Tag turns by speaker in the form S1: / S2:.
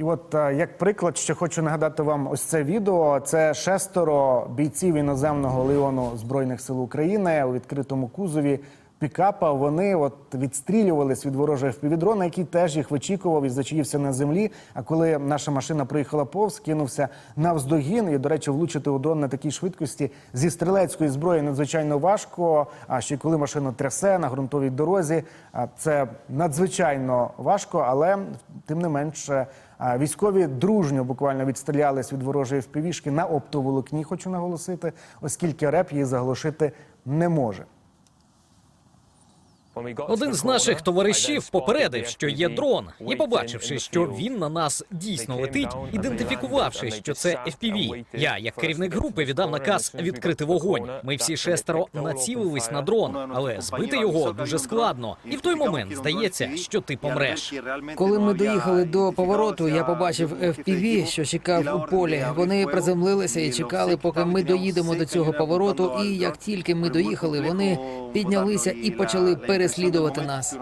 S1: І от е, як приклад, ще хочу нагадати вам ось це відео. Це шестеро бійців іноземного леону збройних сил України у відкритому кузові пікапа. Вони от відстрілювались від ворожого впівдрона, який теж їх вичікував і зачаївся на землі. А коли наша машина проїхала повз, кинувся навздогін. І, до речі, влучити у дрон на такій швидкості зі стрілецької зброї надзвичайно важко. А ще коли машину трясе на ґрунтовій дорозі, це надзвичайно важко, але тим не менше. Військові дружньо буквально відстрілялись від ворожої впівішки на оптоволокні, хочу наголосити, оскільки реп її заглушити не може.
S2: Один з наших товаришів попередив, що є дрон, і побачивши, що він на нас дійсно летить, ідентифікувавши, що це FPV. Я, як керівник групи, віддав наказ відкрити вогонь. Ми всі шестеро націлились на дрон, але збити його дуже складно. І в той момент здається, що ти помреш.
S3: Коли ми доїхали до повороту, я побачив FPV, що чекав у полі. Вони приземлилися і чекали, поки ми доїдемо до цього повороту. І як тільки ми доїхали, вони піднялися і почали переслідувати нас.